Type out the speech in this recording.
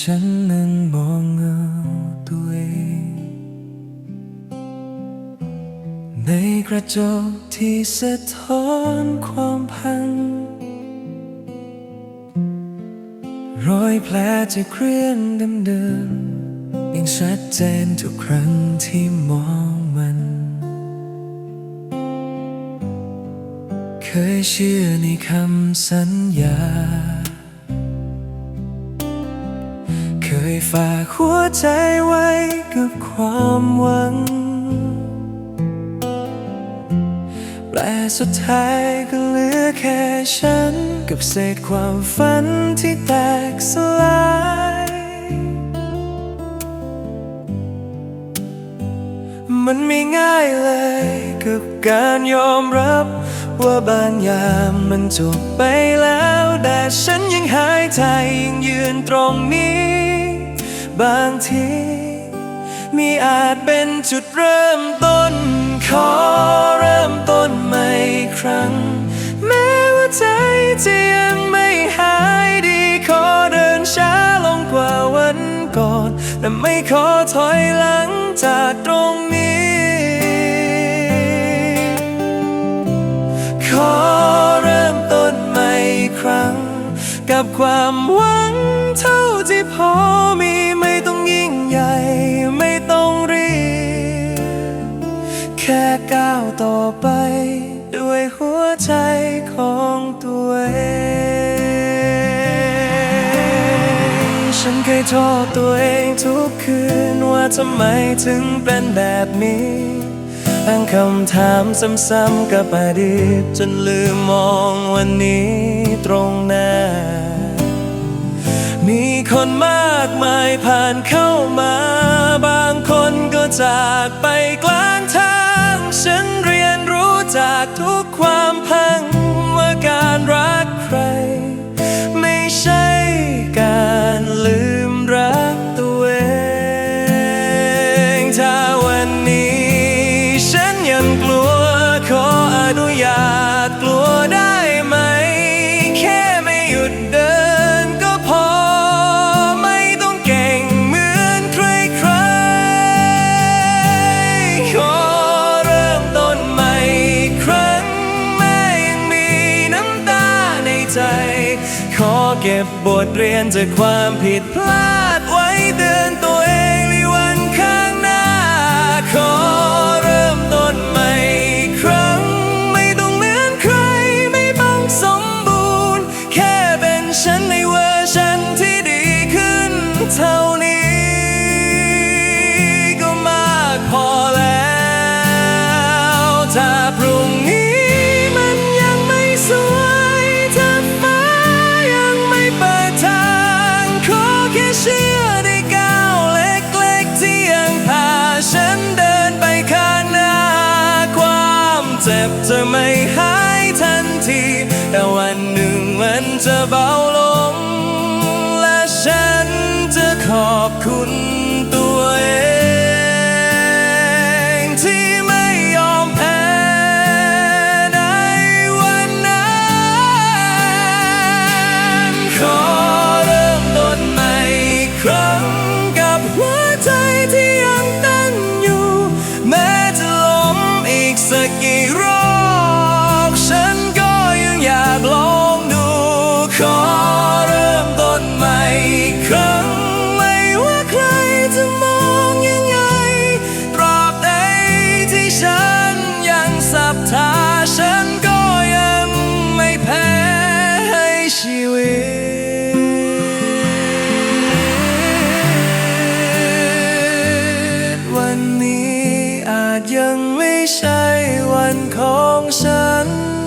ฉันนั้นมองเงาตัวเอง ในกระจกที่สะท้อนความพัง รอยแผลจะเคลื่อนเดิมยังชัดเจนทุกครั้งที่มองมัน เคยเชื่อในคำสัญญา ยฝากหัวใจไว้กับความหวังแต่สุดท้ายก็เหลือแค่ฉัน กับเศษความฝันที่แตกสลาย มันไม่ง่ายเลยกับการยอมรับ ว่าบางอย่างมันจบไปแล้ว แต่ฉันยังหายใจยังยืนตรงนี้ บางที มีอาจเป็นจุดเริ่มต้น ขอเริ่มต้นใหม่ครั้ง แม้ว่าใจจะยังไม่หายดี ขอเดินช้าลงกว่าวันก่อน แต่ไม่ขอถอยหลังจากตรงนี้ ขอเริ่มต้นใหม่ครั้ง กับความหวังเท่าที่พอ ต่อไป ด้วยหัวใจของตัวเอง ฉันเคยโทษตัวเองทุกคืนว่าทำไมถึงเป็นแบบนี้ตั้งคำถามซ้ำๆกับอดีตจนลืมมองวันนี้ตรงหน้า มีคนมากมายผ่านเข้ามา บางคนก็จากไปไกล ใจ ขอเก็บบทเรียนจากความผิดพลาดไว้ มั ยังไม่ใช่วันของฉัน